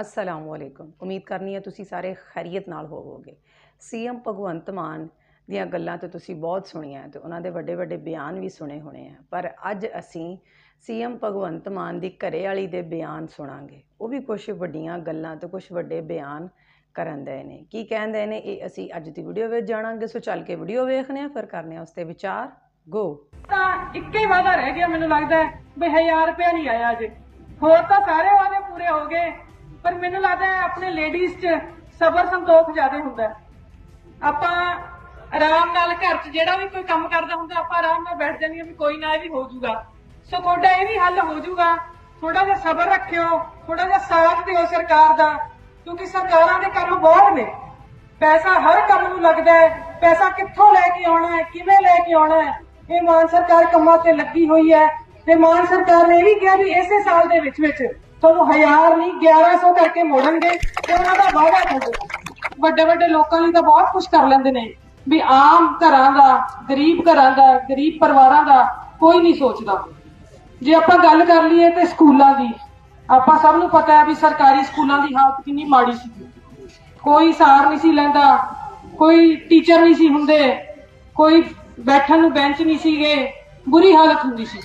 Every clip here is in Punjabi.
ਅਸਲਾਮ ਵਾਲੇਕੁਮ ਉਮੀਦ ਕਰਨੀ ਹੈ ਤੁਸੀਂ ਸਾਰੇ ਖੈਰੀਅਤ ਨਾਲ ਹੋਵੋਗੇ। ਸੀਐਮ ਭਗਵੰਤ ਮਾਨ ਦੀਆਂ ਗੱਲਾਂ ਤੇ ਤੁਸੀਂ ਬਹੁਤ ਸੁਣੀਆਂ ਤੇ ਉਹਨਾਂ ਦੇ ਵੱਡੇ ਵੱਡੇ ਬਿਆਨ ਵੀ ਸੁਣੇ ਹੋਣੇ ਆ। ਪਰ ਅੱਜ ਅਸੀਂ ਸੀਐਮ ਭਗਵੰਤ ਮਾਨ ਦੀ ਘਰੇ ਵਾਲੀ ਦੇ ਬਿਆਨ ਸੁਣਾਂਗੇ। ਉਹ ਵੀ ਕੁਝ ਵੱਡੀਆਂ ਗੱਲਾਂ ਤੇ ਕੁਝ ਵੱਡੇ ਬਿਆਨ ਕਰਨ ਦੇ ਨੇ। ਕੀ ਕਹਿੰਦੇ ਨੇ? ਇਹ ਅਸੀਂ ਅੱਜ ਦੀ ਵੀਡੀਓ ਵਿੱਚ ਜਾਣਾਂਗੇ। ਸੋ ਚੱਲ ਕੇ ਵੀਡੀਓ ਵੇਖਨੇ ਆ ਫਿਰ ਕਰਨੇ ਆ ਉਸ ਤੇ ਵਿਚਾਰ। ਗੋ ਤਾਂ ਇੱਕੇ ਹੀ ਰਹਿ ਗਿਆ ਮੈਨੂੰ ਲੱਗਦਾ ਹੈ 1000 ਰੁਪਇਆ ਨਹੀਂ ਆਇਆ ਅਜੇ। ਹੋਰ ਤਾਂ ਸਾਰੇ ਵਾਅਦੇ ਪੂਰੇ ਹੋ ਗਏ। ਪਰ ਮੈਨੂੰ ਲੱਗਦਾ ਹੈ ਆਪਣੇ ਲੇਡੀਜ਼ 'ਚ ਸਬਰ ਸੰਤੋਖ ਜ਼ਿਆਦਾ ਹੁੰਦਾ ਆਪਾਂ ਆਰਾਮ ਨਾਲ ਘਰ 'ਚ ਜਿਹੜਾ ਵੀ ਕੋਈ ਕੰਮ ਕਰਦਾ ਹੁੰਦਾ, ਆਪਾਂ ਆਰਾਮ ਨਾਲ ਬੈਠ ਜਾਂਦੀਆਂ ਵੀ ਕੋਈ ਨਾ ਇਹ ਵੀ ਹੋ ਜਾਊਗਾ। ਸੋ ਤੁਹਾਡਾ ਇਹ ਵੀ ਹੱਲ ਹੋ ਜਾਊਗਾ। ਥੋੜਾ ਜਿਹਾ ਸਬਰ ਰੱਖਿਓ ਥੋੜਾ ਜਿਹਾ ਸਾਥ ਦਿਓ ਸਰਕਾਰ ਦਾ, ਕਿਉਂਕਿ ਸਰਕਾਰਾਂ ਦੇ ਕੰਮ ਬਹੁਤ ਨੇ। ਪੈਸਾ ਹਰ ਕੰਮ ਨੂੰ ਲੱਗਦਾ ਹੈ। ਪੈਸਾ ਕਿੱਥੋਂ ਲੈ ਕੇ ਆਉਣਾ ਹੈ, ਕਿਵੇਂ ਲੈ ਕੇ ਆਉਣਾ ਹੈ? ਇਹ ਮਾਨ ਸਰਕਾਰ ਕੰਮਾਂ ਤੇ ਲੱਗੀ ਹੋਈ ਹੈ। ਤੇ ਮਾਨ ਸਰਕਾਰ ਨੇ ਇਹ ਵੀ ਕਿਹਾ ਵੀ ਇਸੇ ਸਾਲ ਦੇ ਵਿੱਚ ਵਿੱਚ ਤੁਹਾਨੂੰ 1000 ਨਹੀਂ 1100 ਕਰਕੇ ਮੋੜਨਗੇ ਤੇ ਉਹਨਾਂ ਦਾ ਵਾਅਦਾ ਹੋਊਗਾ ਵੱਡੇ ਵੱਡੇ ਲੋਕਾਂ ਲਈ ਤਾਂ ਬਹੁਤ ਕੁਝ ਕਰ ਲੈਂਦੇ ਨੇ ਵੀ ਆਮ ਘਰਾਂ ਦਾ, ਗਰੀਬ ਘਰਾਂ ਦਾ, ਗਰੀਬ ਪਰਿਵਾਰਾਂ ਦਾ ਕੋਈ ਨਹੀਂ ਸੋਚਦਾ। ਜੇ ਆਪਾਂ ਗੱਲ ਕਰ ਲਈਏ ਤੇ ਸਕੂਲਾਂ ਦੀ, ਆਪਾਂ ਸਭ ਨੂੰ ਪਤਾ ਹੈ ਵੀ ਸਰਕਾਰੀ ਸਕੂਲਾਂ ਦੀ ਹਾਲਤ ਕਿੰਨੀ ਮਾੜੀ ਸੀ। ਕੋਈ ਸਾਰ ਨਹੀਂ ਸੀ ਲੈਂਦਾ, ਕੋਈ ਟੀਚਰ ਨਹੀਂ ਸੀ ਹੁੰਦੇ, ਕੋਈ ਬੈਠਣ ਨੂੰ ਬੈਂਚ ਨਹੀਂ ਸੀਗੇ, ਬੁਰੀ ਹਾਲਤ ਹੁੰਦੀ ਸੀ।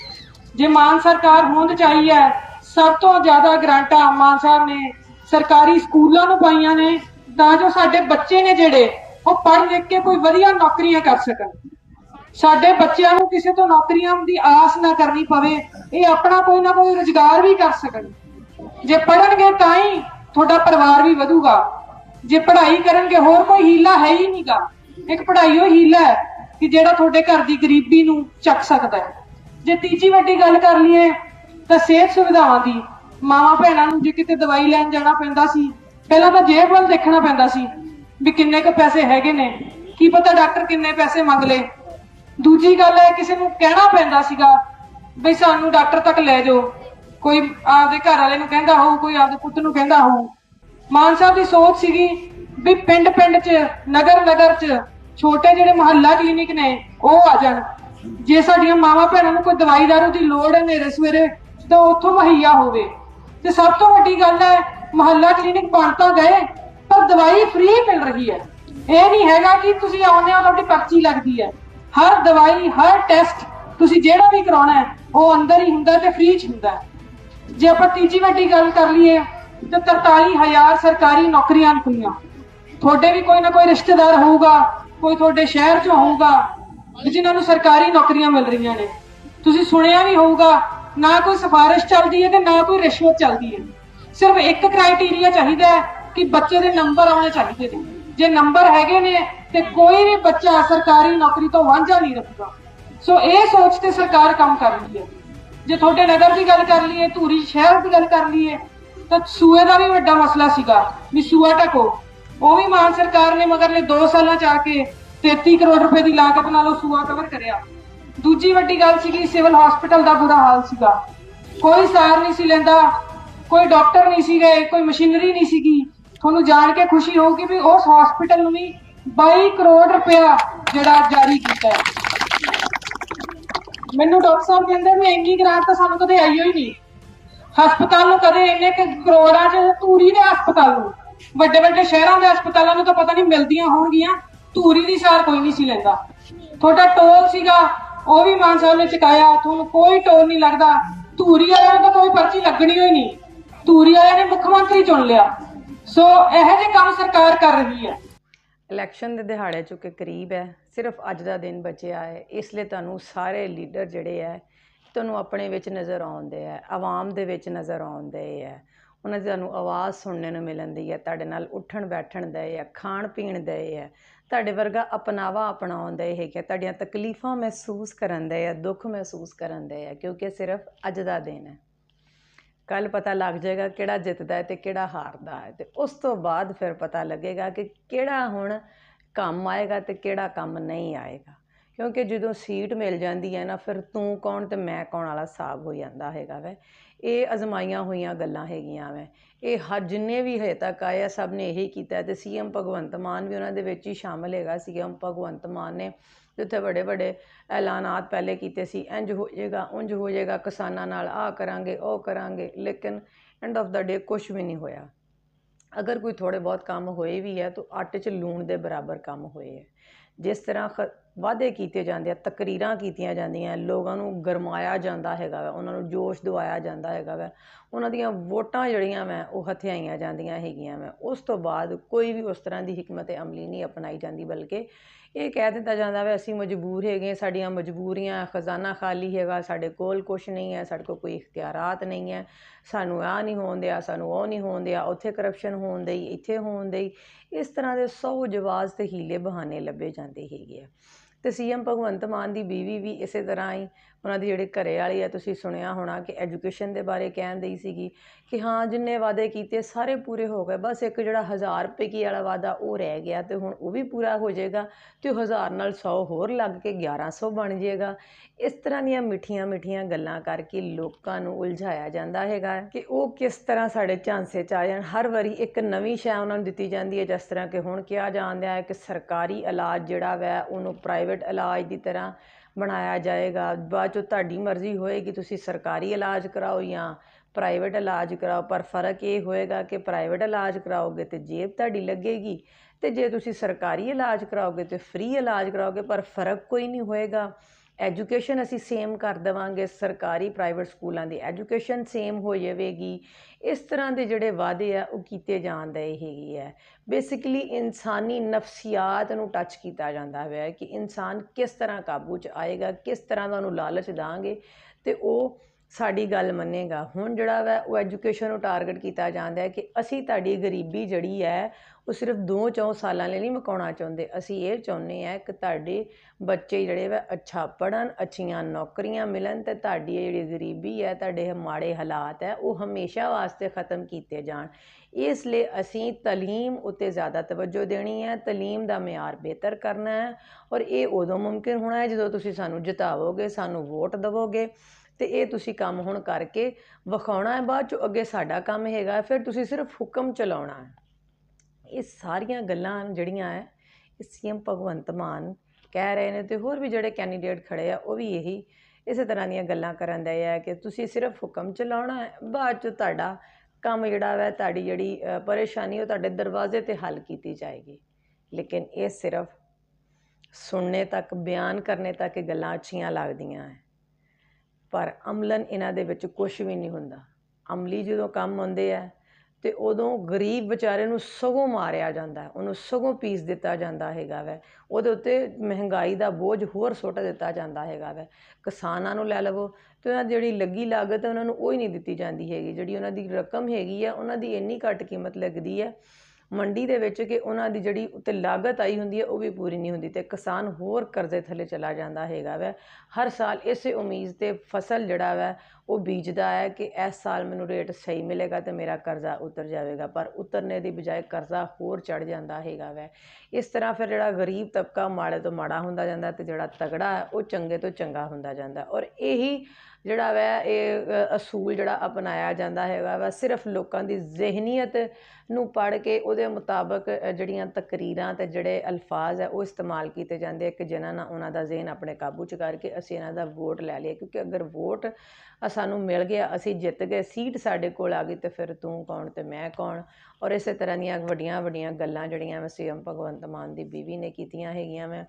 ਜੇ ਮਾਨ ਸਰਕਾਰ ਹੋਂਦ ਚਾਹੀ ਹੈ ਸਭ ਤੋਂ ਜ਼ਿਆਦਾ ਗ੍ਰਾਂਟਾਂ ਮਾਨ ਸਾਹਿਬ ਨੇ, ਸਰਕਾਰੀ ਸਕੂਲਾਂ ਨੂੰ ਪਾਈਆਂ ਨੇ, ਤਾਂ ਜੋ ਸਾਡੇ ਬੱਚੇ ਨੇ ਜਿਹੜੇ, ਉਹ ਪੜ੍ਹ ਲਿਖ ਕੇ ਕੋਈ ਵਧੀਆ ਨੌਕਰੀਆਂ ਕਰ ਸਕਣ। ਸਾਡੇ ਬੱਚਿਆਂ ਨੂੰ ਕਿਸੇ ਤੋਂ ਨੌਕਰੀਆਂ ਦੀ ਆਸ ਨਾ ਕਰਨੀ ਪਵੇ, ਇਹ ਆਪਣਾ ਕੋਈ ਨਾ ਕੋਈ ਰੁਜ਼ਗਾਰ ਵੀ ਕਰ ਸਕਣ। ਜੇ ਪੜਨਗੇ ਤਾਂ ਹੀ ਤੁਹਾਡਾ ਪਰਿਵਾਰ ਵੀ ਵਧੂਗਾ। ਜੇ ਪੜ੍ਹਾਈ ਕਰਨਗੇ, ਹੋਰ ਕੋਈ ਹੀਲਾ ਹੈ ਹੀ ਨਹੀਂਗਾ ਇੱਕ ਪੜ੍ਹਾਈ ਉਹ ਹੀਲਾ ਹੈ ਕਿ ਜਿਹੜਾ ਤੁਹਾਡੇ ਘਰ ਦੀ ਗਰੀਬੀ ਨੂੰ ਚੱਕ ਸਕਦਾ ਹੈ। ਜੇ ਤੀਜੀ ਵੱਡੀ ਗੱਲ ਕਰ ਲਈਏ ਤਾਂ ਸਿਹਤ ਸੁਵਿਧਾਵਾਂ ਦੀ। ਮਾਵਾਂ ਭੈਣਾਂ ਨੂੰ ਜੇ ਕਿਤੇ ਦਵਾਈ ਲੈਣ ਜਾਣਾ ਪੈਂਦਾ ਸੀ, ਪਹਿਲਾਂ ਤਾਂ ਜੇਬ ਵੱਲ ਦੇਖਣਾ ਪੈਂਦਾ ਸੀ ਵੀ ਕਿੰਨੇ ਕੁ ਪੈਸੇ ਹੈਗੇ ਨੇ। ਕੀ ਪਤਾ ਡਾਕਟਰ ਕਿੰਨੇ ਪੈਸੇ ਮੰਗ ਲੇ। ਦੂਜੀ ਗੱਲ ਹੈ ਕਿਸੇ ਨੂੰ ਕਹਿਣਾ ਪੈਂਦਾ ਸੀਗਾ ਵੀ ਸਾਨੂੰ ਡਾਕਟਰ ਤੱਕ ਲੈ ਜਾਓ। ਕੋਈ ਆਪਦੇ ਘਰ ਵਾਲੇ ਨੂੰ ਕਹਿੰਦਾ ਹੋਊ, ਕੋਈ ਆਪਦੇ ਪੁੱਤ ਨੂੰ ਕਹਿੰਦਾ ਹੋਊ। ਮਾਨ ਸਾਹਿਬ ਦੀ ਸੋਚ ਸੀਗੀ ਵੀ ਪਿੰਡ ਪਿੰਡ 'ਚ, ਨਗਰ ਨਗਰ 'ਚ ਛੋਟੇ ਜਿਹੜੇ ਮੁਹੱਲਾ ਕਲੀਨਿਕ ਨੇ, ਉਹ ਆ ਜਾਣ। ਜੇ ਸਾਡੀਆਂ ਮਾਵਾਂ ਭੈਣਾਂ ਨੂੰ ਕੋਈ ਦਵਾਈ ਦਾਰੂ ਦੀ ਲੋੜ ਹੈ ਨੇਰੇ ਸਵੇਰੇ ਤਾਂ ਉੱਥੋਂ ਮੁਹੱਈਆ ਹੋਵੇ। ਤੇ ਸਭ ਤੋਂ ਵੱਡੀ ਗੱਲ ਹੈ, ਮੁਹੱਲਾ ਕਲੀਨਿਕ ਬਣ ਤਾਂ ਗਏ, ਪਰ ਦਵਾਈ ਫ੍ਰੀ ਮਿਲ ਰਹੀ ਹੈ। ਇਹ ਨਹੀਂ ਹੈਗਾ ਕਿ ਤੁਸੀਂ ਆਉਂਦੇ ਹੋ, ਤੁਹਾਡੀ ਪਰਚੀ ਲੱਗਦੀ ਹੈ। ਹਰ ਦਵਾਈ, ਹਰ ਟੈਸਟ ਤੁਸੀਂ ਜਿਹੜਾ ਵੀ ਕਰਾਉਣਾ ਹੈ, ਉਹ ਅੰਦਰ ਹੀ ਹੁੰਦਾ ਤੇ ਫ੍ਰੀ ਚ ਹੁੰਦਾ ਜੇ ਆਪਾਂ ਤੀਜੀ ਵੱਡੀ ਗੱਲ ਕਰ ਲਈਏ, ਤੇ 43000 ਸਰਕਾਰੀ ਨੌਕਰੀਆਂ ਨਿਕਲੀਆਂ ਤੁਹਾਡੇ ਵੀ ਕੋਈ ਨਾ ਕੋਈ ਰਿਸ਼ਤੇਦਾਰ ਹੋਊਗਾ, ਕੋਈ ਤੁਹਾਡੇ ਸ਼ਹਿਰ 'ਚ ਹੋਊਗਾ, ਜਿਨ੍ਹਾਂ ਨੂੰ ਸਰਕਾਰੀ ਨੌਕਰੀਆਂ ਮਿਲ ਰਹੀਆਂ ਨੇ। ਤੁਸੀਂ ਸੁਣਿਆ ਵੀ ਹੋਊਗਾ ਨਾ ਕੋਈ ਸਿਫਾਰਿਸ਼ ਚੱਲਦੀ ਹੈ ਤੇ ਨਾ ਕੋਈ ਰਿਸ਼ਵਤ ਚੱਲਦੀ ਹੈ। ਸਿਰਫ ਇੱਕ ਕ੍ਰਾਈਟੇਰੀਆ ਚਾਹੀਦਾ ਹੈ ਕਿ ਬੱਚੇ ਦੇ ਨੰਬਰ ਆਉਣੇ ਚਾਹੀਦੇ ਨੇ। ਜੇ ਨੰਬਰ ਹੈਗੇ ਨੇ ਤੇ ਕੋਈ ਵੀ ਬੱਚਾ ਸਰਕਾਰੀ ਨੌਕਰੀ ਤੋਂ ਵਾਂਝਾ ਨਹੀਂ ਰਹੂਗਾ ਸੋ ਇਹ ਸੋਚ ਤੇ ਸਰਕਾਰ ਕੰਮ ਕਰ ਰਹੀ ਹੈ। ਜੇ ਤੁਹਾਡੇ ਨਗਰ ਦੀ ਗੱਲ ਕਰ ਲਈਏ, ਧੂਰੀ ਸ਼ਹਿਰ ਦੀ ਗੱਲ ਕਰ ਲਈਏ, ਤਾਂ ਸੂਏ ਦਾ ਵੀ ਵੱਡਾ ਮਸਲਾ ਸੀਗਾ ਵੀ ਸੂਆ ਟਕੋ ਉਹ ਵੀ ਮਾਨ ਸਰਕਾਰ ਨੇ ਮਗਰਲੇ 2 ਸਾਲਾਂ ਚ ਆ ਕੇ 33 ਕਰੋੜ ਰੁਪਏ ਦੀ ਲਾਗਤ ਨਾਲ ਉਹ ਸੂਆ ਕਵਰ ਕਰਿਆ। ਦੂਜੀ ਵੱਡੀ ਗੱਲ ਸੀਗੀ, ਸਿਵਲ ਹਸਪੀਟਲ ਦਾ ਬੁਰਾ ਹਾਲ ਸੀਗਾ। ਕੋਈ ਸਾਰ ਨਹੀਂ ਸੀ ਲੈਂਦਾ, ਕੋਈ ਡਾਕਟਰ ਨਹੀਂ ਸੀ ਗਏ ਕੋਈ ਮਸ਼ੀਨਰੀ ਨਹੀਂ ਸੀਗੀ। ਤੁਹਾਨੂੰ ਜਾਣ ਕੇ ਖੁਸ਼ੀ ਹੋਊਗੀ ਵੀ ਉਸ ਹਸਪੀਟਲ ਨੂੰ ਵੀ 22 ਕਰੋੜ ਰੁਪਇਆ ਜਿਹੜਾ ਜਾਰੀ ਕੀਤਾ ਹੈ। ਮੈਨੂੰ ਡਾਕਟਰ ਸਾਹਿਬ ਕਹਿੰਦੇ ਵੀ ਇੰਨੀ ਗ੍ਰਾਂਟ ਤਾਂ ਸਾਨੂੰ ਕਦੇ ਆਈ ਹੋਈ ਨਹੀਂ। ਹਸਪਤਾਲ ਨੂੰ ਕਦੇ ਇੰਨੇ ਕਰੋੜਾਂ ਚ ਧੂਰੀ ਦੇ ਹਸਪਤਾਲ ਨੂੰ, ਵੱਡੇ ਵੱਡੇ ਸ਼ਹਿਰਾਂ ਦੇ ਹਸਪਤਾਲਾਂ ਨੂੰ ਤਾਂ ਪਤਾ ਨਹੀਂ ਮਿਲਦੀਆਂ ਹੋਣਗੀਆਂ। ਧੂਰੀ ਦੀ ਸਾਰ ਕੋਈ ਨਹੀਂ ਸੀ ਲੈਂਦਾ। ਤੁਹਾਡਾ ਟੋਲ ਸੀਗਾ ਉਹ ਵੀ ਮਾਨ ਸਾਹਿਬ ਨੇ ਚੁਕਾਇਆ ਤੁਹਾਨੂੰ ਕੋਈ ਟੋਲ ਨਹੀਂ ਲੱਗਦਾ। ਧੂਰੀ ਵਾਲਿਆਂ ਨੂੰ ਤਾਂ ਕੋਈ ਪਰਚੀ ਲੱਗਣੀ ਹੋਈ ਨਹੀਂ। ਧੂਰੀ ਵਾਲਿਆਂ ਨੇ ਮੁੱਖ ਮੰਤਰੀ ਚੁਣ ਲਿਆ। ਸੋ ਇਹੋ ਜਿਹੇ ਕੰਮ ਸਰਕਾਰ ਕਰ ਰਹੀ ਹੈ। ਇਲੈਕਸ਼ਨ ਦੇ ਦਿਹਾੜੇ ਚੁੱਕੇ ਕਰੀਬ ਹੈ, ਸਿਰਫ ਅੱਜ ਦਾ ਦਿਨ ਬਚਿਆ ਹੈ। ਇਸ ਲਈ ਤੁਹਾਨੂੰ ਸਾਰੇ ਲੀਡਰ ਜਿਹੜੇ ਹੈ, ਤੁਹਾਨੂੰ ਆਪਣੇ ਵਿੱਚ ਨਜ਼ਰ ਆਉਂਦੇ ਆ ਆਵਾਮ ਦੇ ਵਿੱਚ ਨਜ਼ਰ ਆਉਂਦੇ ਆ ਉਹਨਾਂ ਦੀ ਤੁਹਾਨੂੰ ਆਵਾਜ਼ ਸੁਣਨ ਨੂੰ ਮਿਲਦੀ ਹੈ, ਤੁਹਾਡੇ ਨਾਲ ਉੱਠਣ ਬੈਠਣ ਦੇ ਆ ਖਾਣ ਪੀਣ ਦੇ ਆ ਤੁਹਾਡੇ ਵਰਗਾ ਅਪਨਾਵਾ ਅਪਣਾਉਂਦੇ ਹੈ ਕਿ ਤੁਹਾਡੀਆਂ ਤਕਲੀਫਾਂ ਮਹਿਸੂਸ ਕਰਨ ਦੇ ਆ, ਦੁੱਖ ਮਹਿਸੂਸ ਕਰਨ ਦੇ ਆ, ਕਿਉਂਕਿ ਸਿਰਫ ਅੱਜ ਦਾ ਦਿਨ ਹੈ। ਕੱਲ ਪਤਾ ਲੱਗ ਜਾਏਗਾ ਕਿਹੜਾ ਜਿੱਤਦਾ ਹੈ ਤੇ ਕਿਹੜਾ ਹਾਰਦਾ ਹੈ ਤੇ ਉਸ ਤੋਂ ਬਾਅਦ ਫਿਰ ਪਤਾ ਲੱਗੇਗਾ ਕਿ ਕਿਹੜਾ ਹੁਣ ਕੰਮ ਆਏਗਾ ਤੇ ਕਿਹੜਾ ਕੰਮ ਨਹੀਂ ਆਏਗਾ। ਕਿਉਂਕਿ ਜਦੋਂ ਸੀਟ ਮਿਲ ਜਾਂਦੀ ਹੈ ਨਾ, ਫਿਰ ਤੂੰ ਕੌਣ ਤੇ ਮੈਂ ਕੌਣ ਵਾਲਾ ਹਿਸਾਬ ਹੋ ਜਾਂਦਾ ਹੈਗਾ ਵੈ। ਇਹ ਅਜ਼ਮਾਈਆਂ ਹੋਈਆਂ ਗੱਲਾਂ ਹੈਗੀਆਂ ਵੈ। ਇਹ ਹਰ ਜਿੰਨੇ ਵੀ ਹਜੇ ਤੱਕ ਆਏ ਆ, ਸਭ ਨੇ ਇਹੀ ਕੀਤਾ ਤੇ ਸੀਐਮ ਭਗਵੰਤ ਮਾਨ ਵੀ ਉਹਨਾਂ ਦੇ ਵਿੱਚ ਹੀ ਸ਼ਾਮਲ ਹੈਗਾ। ਸੀਐਮ ਭਗਵੰਤ ਮਾਨ ਨੇ ਜਿੱਥੇ ਵੱਡੇ ਵੱਡੇ ਐਲਾਨਾਤ ਪਹਿਲੇ ਕੀਤੇ ਸੀ ਇੰਜ ਹੋ ਜਾਏਗਾ, ਉਂਝ ਹੋ ਜਾਏਗਾ, ਕਿਸਾਨਾਂ ਨਾਲ ਆ ਕਰਾਂਗੇ, ਉਹ ਕਰਾਂਗੇ, ਲੇਕਿਨ ਐਂਡ ਆਫ ਦਾ ਡੇ ਕੁਝ ਵੀ ਨਹੀਂ ਹੋਇਆ। ਅਗਰ ਕੋਈ ਥੋੜੇ ਬਹੁਤ ਕੰਮ ਹੋਏ ਵੀ ਹੈ, ਤਾਂ ਆਟੇ 'ਚ ਲੂਣ ਦੇ ਬਰਾਬਰ ਕੰਮ ਹੋਏ ਹੈ। ਜਿਸ ਤਰ੍ਹਾਂ ਖ ਵਾਅਦੇ ਕੀਤੇ ਜਾਂਦੇ ਆ, ਤਕਰੀਰਾਂ ਕੀਤੀਆਂ ਜਾਂਦੀਆਂ, ਲੋਕਾਂ ਨੂੰ ਗਰਮਾਇਆ ਜਾਂਦਾ ਹੈਗਾ ਵਾ, ਉਹਨਾਂ ਨੂੰ ਜੋਸ਼ ਦਿਵਾਇਆ ਜਾਂਦਾ ਹੈਗਾ ਵਾ। ਉਹਨਾਂ ਦੀਆਂ ਵੋਟਾਂ ਜਿਹੜੀਆਂ ਵਾ, ਉਹ ਹਥਿਆਈਆਂ ਜਾਂਦੀਆਂ ਹੈਗੀਆਂ ਵਾ। ਉਸ ਤੋਂ ਬਾਅਦ ਕੋਈ ਵੀ ਉਸ ਤਰ੍ਹਾਂ ਦੀ ਹਕਮਤ ਅਮਲੀ ਨਹੀਂ ਅਪਣਾਈ ਜਾਂਦੀ, ਬਲਕਿ ਇਹ ਕਹਿ ਦਿੱਤਾ ਜਾਂਦਾ ਵਾ, ਅਸੀਂ ਮਜਬੂਰ ਹੈਗੇ ਸਾਡੀਆਂ ਮਜਬੂਰੀਆਂ ਖਜ਼ਾਨਾ ਖਾਲੀ ਹੈਗਾ, ਸਾਡੇ ਕੋਲ ਕੁਛ ਨਹੀਂ ਹੈ, ਸਾਡੇ ਕੋਲ ਕੋਈ ਇਖਤਿਆਰਾਤ ਨਹੀਂ ਹੈ, ਸਾਨੂੰ ਆਹ ਨਹੀਂ ਹੋਣ ਦਿਆ, ਸਾਨੂੰ ਉਹ ਨਹੀਂ ਹੋਣ ਦਿਆ, ਉੱਥੇ ਕਰਪਸ਼ਨ ਹੋਣ ਦਈ ਇੱਥੇ ਹੋਣ ਦੇਈ ਇਸ ਤਰ੍ਹਾਂ ਦੇ ਸੌ ਜਵਾਜ਼ ਤੇ ਹੀਲੇ ਬਹਾਨੇ ਲੱਭੇ ਜਾਂਦੇ ਹੈਗੇ ਆ। ਤੇ ਸੀਐਮ ਭਗਵੰਤ ਮਾਨ ਦੀ ਬੀਵੀ ਵੀ ਇਸੇ ਤਰ੍ਹਾਂ ਹੀ ਉਹਨਾਂ ਦੀ ਜਿਹੜੇ ਘਰੇ ਵਾਲੀ ਆ, ਤੁਸੀਂ ਸੁਣਿਆ ਹੋਣਾ ਕਿ ਐਜੂਕੇਸ਼ਨ ਦੇ ਬਾਰੇ ਕਹਿਣ ਦਈ ਸੀਗੀ ਕਿ ਹਾਂ, ਜਿੰਨੇ ਵਾਅਦੇ ਕੀਤੇ ਸਾਰੇ ਪੂਰੇ ਹੋ ਗਏ, ਬਸ ਇੱਕ ਜਿਹੜਾ 1000 ਰੁਪਏ ਕੀ ਵਾਲਾ ਵਾਅਦਾ ਉਹ ਰਹਿ ਗਿਆ ਤੇ ਹੁਣ ਉਹ ਵੀ ਪੂਰਾ ਹੋ ਜਾਏਗਾ ਤੇ ਉਹ 1000 ਨਾਲ 100 ਹੋਰ ਲੱਗ ਕੇ 1100 ਬਣ ਜਾਏਗਾ। ਇਸ ਤਰ੍ਹਾਂ ਦੀਆਂ ਮਿੱਠੀਆਂ ਮਿੱਠੀਆਂ ਗੱਲਾਂ ਕਰਕੇ ਲੋਕਾਂ ਨੂੰ ਉਲਝਾਇਆ ਜਾਂਦਾ ਹੈਗਾ ਕਿ ਉਹ ਕਿਸ ਤਰ੍ਹਾਂ ਸਾਡੇ ਝਾਂਸੇ 'ਚ ਆ ਜਾਣ। ਹਰ ਵਾਰੀ ਇੱਕ ਨਵੀਂ ਸ਼ੈ ਉਹਨਾਂ ਨੂੰ ਦਿੱਤੀ ਜਾਂਦੀ ਹੈ, ਜਿਸ ਤਰ੍ਹਾਂ ਕਿ ਹੁਣ ਕਿਹਾ ਜਾਂਦਾ ਹੈ ਕਿ ਸਰਕਾਰੀ ਇਲਾਜ ਜਿਹੜਾ ਵੈ, ਉਹਨੂੰ ਪ੍ਰਾਈਵੇਟ ਇਲਾਜ ਦੀ ਤਰ੍ਹਾਂ ਬਣਾਇਆ ਜਾਏਗਾ। ਬਾਅਦ ਚੋਂ ਤੁਹਾਡੀ ਮਰਜ਼ੀ ਹੋਏਗੀ, ਤੁਸੀਂ ਸਰਕਾਰੀ ਇਲਾਜ ਕਰਾਓ ਜਾਂ ਪ੍ਰਾਈਵੇਟ ਇਲਾਜ ਕਰਾਓ, ਪਰ ਫ਼ਰਕ ਇਹ ਹੋਏਗਾ ਕਿ ਪ੍ਰਾਈਵੇਟ ਇਲਾਜ ਕਰਾਓਗੇ ਤੇ ਜੇਬ ਤੁਹਾਡੀ ਲੱਗੇਗੀ ਤੇ ਜੇ ਤੁਸੀਂ ਸਰਕਾਰੀ ਇਲਾਜ ਕਰਾਓਗੇ ਤੇ ਫ੍ਰੀ ਇਲਾਜ ਕਰਾਓਗੇ, ਪਰ ਫ਼ਰਕ ਕੋਈ ਨਹੀਂ ਹੋਏਗਾ। ਐਜੂਕੇਸ਼ਨ ਅਸੀਂ ਸੇਮ ਕਰ ਦੇਵਾਂਗੇ ਸਰਕਾਰੀ ਪ੍ਰਾਈਵੇਟ ਸਕੂਲਾਂ ਦੀ। ਐਜੂਕੇਸ਼ਨ ਸੇਮ ਹੋ ਜਾਵੇਗੀ। ਇਸ ਤਰ੍ਹਾਂ ਦੇ ਜਿਹੜੇ ਵਾਅਦੇ ਆ, ਉਹ ਕੀਤੇ ਜਾਣ ਦੇ ਹੈਗੀ ਹੈ ਬੇਸਿਕਲੀ ਇਨਸਾਨੀ ਨਫਸੀਆਤ ਨੂੰ ਟੱਚ ਕੀਤਾ ਜਾਂਦਾ ਹੈ ਕਿ ਇਨਸਾਨ ਕਿਸ ਤਰ੍ਹਾਂ ਕਾਬੂ 'ਚ ਆਏਗਾ, ਕਿਸ ਤਰ੍ਹਾਂ ਦਾ ਉਹਨੂੰ ਲਾਲਚ ਦਾਂਗੇ ਤੇ ਉਹ ਸਾਡੀ ਗੱਲ ਮੰਨੇਗਾ। ਹੁਣ ਜਿਹੜਾ ਵਾ, ਉਹ ਐਜੂਕੇਸ਼ਨ ਨੂੰ ਟਾਰਗੇਟ ਕੀਤਾ ਜਾਂਦਾ ਹੈ ਕਿ ਅਸੀਂ ਤੁਹਾਡੀ ਗਰੀਬੀ ਜਿਹੜੀ ਹੈ, ਉਹ ਸਿਰਫ 2-4 ਸਾਲਾਂ ਲਈ ਨਹੀਂ ਮੁਕਾਉਣਾ ਚਾਹੁੰਦੇ। ਅਸੀਂ ਇਹ ਚਾਹੁੰਦੇ ਆ ਕਿ ਤੁਹਾਡੇ ਬੱਚੇ ਜਿਹੜੇ ਵਾ, ਅੱਛਾ ਪੜਨ ਅੱਛੀਆਂ ਨੌਕਰੀਆਂ ਮਿਲਣ ਤੇ ਤੁਹਾਡੀ ਇਹ ਜਿਹੜੀ ਗਰੀਬੀ ਹੈ, ਤੁਹਾਡੇ ਮਾੜੇ ਹਾਲਾਤ ਹੈ, ਉਹ ਹਮੇਸ਼ਾ ਵਾਸਤੇ ਖਤਮ ਕੀਤੇ ਜਾਣ। ਇਸ ਲਈ ਅਸੀਂ ਤਾਲੀਮ ਉੱਤੇ ਜ਼ਿਆਦਾ ਤਵੱਜੋ ਦੇਣੀ ਹੈ। ਤਾਲੀਮ ਦਾ ਮਿਆਰ ਬਿਹਤਰ ਕਰਨਾ ਹੈ ਔਰ ਇਹ ਉਦੋਂ ਮੁਮਕਿਨ ਹੋਣਾ ਹੈ ਜਦੋਂ ਤੁਸੀਂ ਸਾਨੂੰ ਜਿਤਾਵੋਗੇ, ਸਾਨੂੰ ਵੋਟ ਦਿਵੋਗੇ। ਤੇ ਇਹ ਤੁਸੀਂ ਕੰਮ ਹੁਣ ਕਰਕੇ ਵਿਖਾਉਣਾ ਹੈ, ਬਾਅਦ 'ਚੋਂ ਅੱਗੇ ਸਾਡਾ ਕੰਮ ਹੈਗਾ ਫਿਰ ਤੁਸੀਂ ਸਿਰਫ ਹੁਕਮ ਚਲਾਉਣਾ ਹੈ। ਇਹ ਸਾਰੀਆਂ ਗੱਲਾਂ ਜਿਹੜੀਆਂ ਹੈ, ਇਹ ਸੀਐਮ ਭਗਵੰਤ ਮਾਨ ਕਹਿ ਰਹੇ ਨੇ ਤੇ ਹੋਰ ਵੀ ਜਿਹੜੇ ਕੈਂਡੀਡੇਟ ਖੜੇ ਆ, ਉਹ ਵੀ ਇਹੀ ਇਸੇ ਤਰ੍ਹਾਂ ਦੀਆਂ ਗੱਲਾਂ ਕਰਨ ਦੇ ਹੈ ਕਿ ਤੁਸੀਂ ਸਿਰਫ ਹੁਕਮ ਚਲਾਉਣਾ ਹੈ, ਬਾਅਦ ਚ ਤੁਹਾਡਾ ਕੰਮ ਜਿਹੜਾ ਵੈ, ਤੁਹਾਡੀ ਜਿਹੜੀ ਪਰੇਸ਼ਾਨੀ ਉਹ ਤੁਹਾਡੇ ਦਰਵਾਜ਼ੇ ਤੇ ਹੱਲ ਕੀਤੀ ਜਾਏਗੀ। ਲੇਕਿਨ ਇਹ ਸਿਰਫ ਸੁਣਨੇ ਤੱਕ, ਬਿਆਨ ਕਰਨੇ ਤੱਕ ਇਹ ਗੱਲਾਂ ਅੱਛੀਆਂ ਲੱਗਦੀਆਂ ਹੈ। ਪਰ ਅਮਲਨ ਇਹਨਾਂ ਦੇ ਵਿੱਚ ਕੁਝ ਵੀ ਨਹੀਂ ਹੁੰਦਾ। ਅਮਲੀ ਜਦੋਂ ਕੰਮ ਆਉਂਦੇ ਆ, ਤੇ ਉਦੋਂ ਗਰੀਬ ਵਿਚਾਰੇ ਨੂੰ ਸਗੋਂ ਮਾਰਿਆ ਜਾਂਦਾ ਉਹਨੂੰ ਸਗੋਂ ਪੀਸ ਦਿੱਤਾ ਜਾਂਦਾ ਹੈਗਾ ਵੈ। ਉਹਦੇ ਉੱਤੇ ਮਹਿੰਗਾਈ ਦਾ ਬੋਝ ਹੋਰ ਸੁੱਟ ਦਿੱਤਾ ਜਾਂਦਾ ਹੈਗਾ ਵੈ। ਕਿਸਾਨਾਂ ਨੂੰ ਲੈ ਲਵੋ ਅਤੇ ਉਹਨਾਂ ਦੀ ਜਿਹੜੀ ਲੱਗੀ ਲਾਗਤ ਉਹਨਾਂ ਨੂੰ ਉਹ ਹੀ ਨਹੀਂ ਦਿੱਤੀ ਜਾਂਦੀ ਹੈਗੀ। ਜਿਹੜੀ ਉਹਨਾਂ ਦੀ ਰਕਮ ਹੈਗੀ ਆ ਉਹਨਾਂ ਦੀ ਇੰਨੀ ਘੱਟ ਕੀਮਤ ਲੱਗਦੀ ਹੈ ਮੰਡੀ ਦੇ ਵਿੱਚ ਕਿ ਉਹਨਾਂ ਦੀ ਜਿਹੜੀ ਉੱਤੇ ਲਾਗਤ ਆਈ ਹੁੰਦੀ ਹੈ, ਉਹ ਵੀ ਪੂਰੀ ਨਹੀਂ ਹੁੰਦੀ ਤੇ ਕਿਸਾਨ ਹੋਰ ਕਰਜ਼ੇ ਥੱਲੇ ਚਲਾ ਜਾਂਦਾ ਹੈਗਾ ਵੈ। ਹਰ ਸਾਲ ਇਸੇ ਉਮੀਦ ਤੇ ਫਸਲ ਜਿਹੜਾ ਵੈ, ਉਹ ਬੀਜਦਾ ਹੈ ਕਿ ਇਸ ਸਾਲ ਮੈਨੂੰ ਰੇਟ ਸਹੀ ਮਿਲੇਗਾ ਤੇ ਮੇਰਾ ਕਰਜ਼ਾ ਉਤਰ ਜਾਵੇਗਾ, ਪਰ ਉਤਰਨੇ ਦੀ ਬਜਾਏ ਕਰਜ਼ਾ ਹੋਰ ਚੜ ਜਾਂਦਾ ਹੈਗਾ ਵੈ। ਇਸ ਤਰ੍ਹਾਂ ਫਿਰ ਜਿਹੜਾ ਗਰੀਬ ਤਬਕਾ ਮਾੜੇ ਤੋਂ ਮਾੜਾ ਹੁੰਦਾ ਜਾਂਦਾ ਤੇ ਜਿਹੜਾ ਤਗੜਾ ਹੈ ਉਹ ਚੰਗੇ ਤੋਂ ਚੰਗਾ ਹੁੰਦਾ ਜਾਂਦਾ। ਔਰ ਇਹੀ ਜਿਹੜਾ ਵੈ, ਇਹ ਅਸੂਲ ਜਿਹੜਾ ਅਪਣਾਇਆ ਜਾਂਦਾ ਹੈਗਾ ਵਾ, ਸਿਰਫ ਲੋਕਾਂ ਦੀ ਜ਼ਿਹਨੀਅਤ ਨੂੰ ਪੜ੍ਹ ਕੇ ਉਹਦੇ ਮੁਤਾਬਕ ਜਿਹੜੀਆਂ ਤਕਰੀਰਾਂ ਤੇ ਜਿਹੜੇ ਅਲਫਾਜ਼ ਹੈ ਉਹ ਇਸਤੇਮਾਲ ਕੀਤੇ ਜਾਂਦੇ ਕਿ ਜਿਨ੍ਹਾਂ ਨਾਲ ਉਹਨਾਂ ਦਾ ਜ਼ਿਹਨ ਆਪਣੇ ਕਾਬੂ 'ਚ ਕਰਕੇ ਅਸੀਂ ਇਹਨਾਂ ਦਾ ਵੋਟ ਲੈ ਲਈਏ। ਕਿਉਂਕਿ ਅਗਰ ਵੋਟ ਸਾਨੂੰ ਮਿਲ ਗਿਆ, ਅਸੀਂ ਜਿੱਤ ਗਏ, ਸੀਟ ਸਾਡੇ ਕੋਲ ਆ ਗਈ ਤੇ ਫਿਰ ਤੂੰ ਕੌਣ ਤੇ ਮੈਂ ਕੌਣ? ਔਰ ਇਸੇ ਤਰ੍ਹਾਂ ਦੀਆਂ ਵੱਡੀਆਂ ਵੱਡੀਆਂ ਗੱਲਾਂ ਜਿਹੜੀਆਂ ਮੈਂ ਸੀਐਮ ਭਗਵੰਤ ਮਾਨ ਦੀ ਬੀਵੀ ਨੇ ਕੀਤੀਆਂ ਹੈਗੀਆਂ ਮੈਂ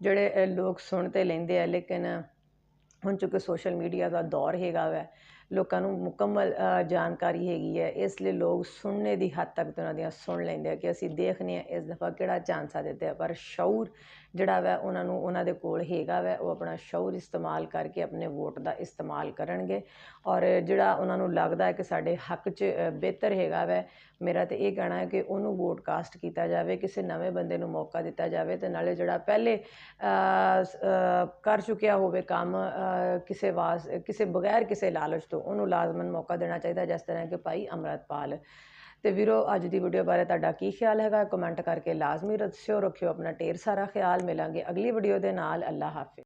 ਜਿਹੜੇ ਲੋਕ ਸੁਣ ਤੇ ਲੈਂਦੇ ਆ, ਲੇਕਿਨ ਹੁਣ ਚੁੱਕੇ ਸੋਸ਼ਲ ਮੀਡੀਆ ਦਾ ਦੌਰ ਹੈਗਾ ਵੈ ਲੋਕਾਂ ਨੂੰ ਮੁਕੰਮਲ ਜਾਣਕਾਰੀ ਹੈਗੀ ਹੈ। ਇਸ ਲਈ ਲੋਕ ਸੁਣਨੇ ਦੀ ਹੱਦ ਤੱਕ ਤਾਂ ਉਹਨਾਂ ਦੀਆਂ ਸੁਣ ਲੈਂਦੇ ਆ ਕਿ ਅਸੀਂ ਦੇਖਦੇ ਹਾਂ ਇਸ ਦਫਾ ਕਿਹੜਾ ਚਾਂਸਾ ਦਿੱਤੇ ਆ ਪਰ ਸ਼ੌਰ ਜਿਹੜਾ ਵੈ ਉਹਨਾਂ ਨੂੰ ਉਹਨਾਂ ਦੇ ਕੋਲ ਹੈਗਾ ਵੈ, ਉਹ ਆਪਣਾ ਸ਼ੌਰ ਇਸਤੇਮਾਲ ਕਰਕੇ ਆਪਣੇ ਵੋਟ ਦਾ ਇਸਤੇਮਾਲ ਕਰਨਗੇ। ਔਰ ਜਿਹੜਾ ਉਹਨਾਂ ਨੂੰ ਲੱਗਦਾ ਕਿ ਸਾਡੇ ਹੱਕ 'ਚ ਬਿਹਤਰ ਹੈਗਾ ਵੈ, ਮੇਰਾ ਤਾਂ ਇਹ ਕਹਿਣਾ ਹੈ ਕਿ ਉਹਨੂੰ ਵੋਟ ਕਾਸਟ ਕੀਤਾ ਜਾਵੇ, ਕਿਸੇ ਨਵੇਂ ਬੰਦੇ ਨੂੰ ਮੌਕਾ ਦਿੱਤਾ ਜਾਵੇ ਤੇ ਨਾਲੇ ਜਿਹੜਾ ਪਹਿਲੇ ਕਰ ਚੁੱਕਿਆ ਹੋਵੇ ਕੰਮ ਕਿਸੇ ਵਾਸ, ਕਿਸੇ ਬਗੈਰ ਕਿਸੇ ਲਾਲਚ ਤੋਂ ਉਹਨੂੰ ਲਾਜ਼ਮਨ ਮੌਕਾ ਦੇਣਾ ਚਾਹੀਦਾ ਜਿਸ ਤਰ੍ਹਾਂ ਕਿ ਭਾਈ ਅਮਰਤਪਾਲ ਤੇ ਵੀਰੋ ਅੱਜ ਦੀ ਵੀਡੀਓ ਬਾਰੇ ਤੁਹਾਡਾ ਕੀ ਖਿਆਲ ਹੈਗਾ ਕਮੈਂਟ ਕਰਕੇ ਲਾਜ਼ਮੀ ਦੱਸਿਓ ਰੱਖਿਓ ਆਪਣਾ ਢੇਰ ਸਾਰਾ ਖਿਆਲ ਮਿਲਾਂਗੇ ਅਗਲੀ ਵੀਡੀਓ ਦੇ ਨਾਲ ਅੱਲਾ ਹਾਫਿਜ਼